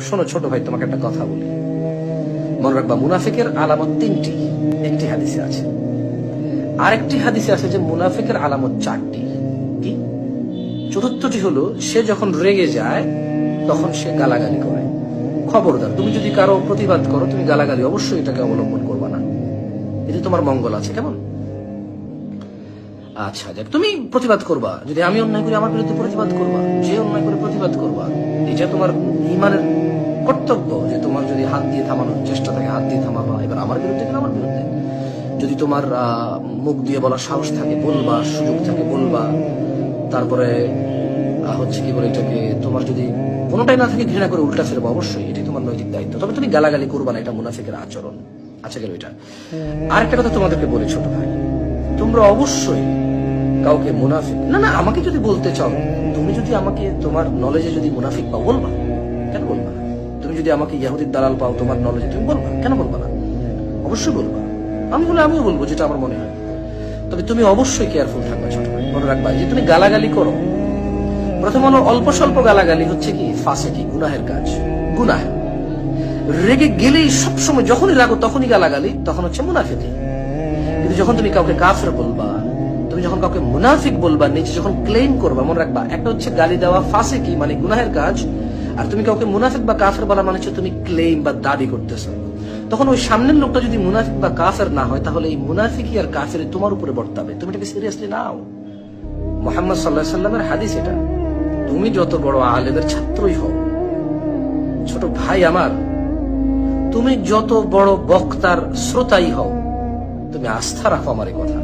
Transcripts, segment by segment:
শোনো, ছোট ভাই, তোমাকে একটা কথা বলি। মনে রাখবা, মুনাফিকের আলামত তিনটি। একটি হাদিসে আছে। আরেকটি হাদিসে আছে যে মুনাফিকের আলামত চারটি। কি? চতুর্থটি হলো, সে যখন রেগে যায়, তখন সে গালাগালি করে। খবরদার, তুমি যদি কারও প্রতিবাদ করো, তুমি গালাগালি অবশ্যই এটাকে অবলম্বন করবা না। এতে তোমার মঙ্গল আছে, কেমন? আচ্ছা যাক, তুমি প্রতিবাদ করবা। যদি আমি অন্যায় করি, আমার বিরুদ্ধে প্রতিবাদ করবা। যে অন্যায় করে প্রতিবাদ করবা। এটা তোমার ইমানের কর্তব্য যে তোমার যদি হাত দিয়ে থামানোর চেষ্টা থাকে, হাত দিয়ে থামাবা। এবার আমার বিরুদ্ধে কিনা আমার বিরুদ্ধে? যদি তোমার মুখ দিয়ে বলার সাহস থাকে, বলবা, সুযোগ থাকে, বলবা, তারপরে হচ্ছে কি বলে এটাকে, তোমার যদি কোনোটাই না থাকে ঘৃণা করে উল্টা ফেরবা অবশ্যই এটি তোমার নৈতিক দায়িত্ব। তবে তুমি গালাগালি করবা না, এটা মুনাফিকের আচরণ। আচ্ছা গেল এটা। আরেকটা কথা তোমাদেরকে বলি ছোট ভাই, তোমরা অবশ্যই কাউকে মুনাফিক। না না, আমাকে যদি বলতে চাও, তুমি যদি আমাকে তোমার নলেজে যদি মুনাফিক পাও, বলবা। কেন বলবা না? তুমি যদি আমাকে ইয়াহুদির দালাল পাও, তোমার নলেজে তুমি বলবা। কেন বলবা না? অবশ্যই বলবা। আমি বলে, আমিও বলব, যেটা আমার মনে হয়। তবে তুমি অবশ্যই কেয়ারফুল থাকবে, ছোট মনে রাখবা, যে তুমি গালাগালি করো। প্রথম হলো অল্প স্বল্প গালাগালি হচ্ছে কি? ফাঁসে কি? গুনাহের কাজ। গুনাহ। রেগে গেলেই সবসময় যখনই লাগো তখনই গালাগালি, তখন হচ্ছে মুনাফিকি। কিন্তু যখন তুমি কাউকে কাফের বলবা তুমি যখন কাউকে মুনাফিক বলবা, নিজে যখন ক্লেম করবা, মনে রাখবা, একটা হচ্ছে গালি দেওয়া ফাঁসে কি মানে গুনাহের কাজ, আর তুমি কাউকে মুনাফিক বা কাফের বলা মানে হচ্ছে তুমি ক্লেম বা দাবি করতেছো। তখন ওই সামনের লোকটা যদি মুনাফিক বা কাফের না হয়, তাহলে এই মুনাফিকি আর কাফের তোমার উপরে বর্তাবে। তুমি এটাকে সিরিয়াসলি নাও। মোহাম্মদ সাল্লাহ সাল্লামের হাদিস এটা। তুমি যত বড় আলেমের ছাত্রই হও, ছোট ভাই আমার, তুমি যত বড় বক্তার শ্রোতাই হও, তুমি আস্থা রাখো আমার এই কথা।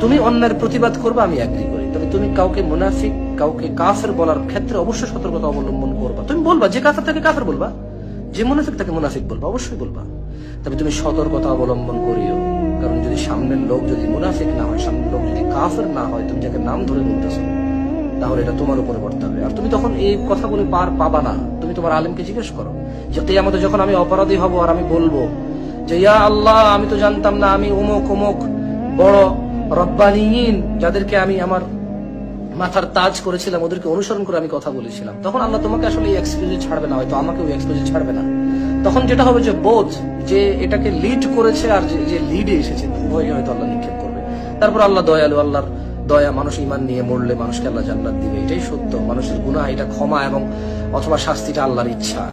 তুমি অন্যের প্রতিবাদ করবে, আমি অ্যাগ্রি করি। তবে তুমি কাউকে মুনাফিক, কাউকে কাফের বলার ক্ষেত্রে অবশ্যই সতর্কতা অবলম্বন করবা। তুমি বলবা, যে কাফের তাকে কাফের বলবা, যে মুনাফিক তাকে মুনাফিক বলবা, অবশ্যই বলবা। তবে তুমি সতর্কতা অবলম্বন করিও। কারণ যদি সামনের লোক যদি মুনাফিক না হয়, সামনের লোক যদি কাফের না হয়, তুমি যাকে নাম ধরে বলতেছো, তাহলে এটা তোমার উপরে পড়তে হবে। আর তুমি তখন এই কথাগুলি পার পাবা না। তুমি তোমার আলেমকে জিজ্ঞেস করো যে তেয়ামতে যখন আমি অপরাধী হব আর আমি বলব যে, ইয়া আল্লাহ, আমি তো জানতাম না, আমি অমুক অমুক বড় রব্বানিয়িন, যাদেরকে আমি আমার মাথার তাজ করেছিলাম, ওদেরকে অনুসরণ করে আমি কথা বলেছিলাম। তখন আল্লাহ তোমাকে আসলে এই এক্সকিউজে ছাড়বে না, হয়তো আমাকে ওই এক্সকিউজে ছাড়বে না। তখন যেটা হবে যে বোধ যে এটাকে লিড করেছে আর যে- লিডে এসেছে উভয়কে হয়তো আল্লাহ নিক্ষেপ করবে। তারপর আল্লাহ দয়ালু, আল্লাহর দয়া, মানুষ ইমান নিয়ে মরলে মানুষকে আল্লাহ জান্নাত দিবে। এটাই সত্য। মানুষের গুনাহ, এটা ক্ষমা এবং অথবা শাস্তিটা আল্লাহর ইচ্ছা।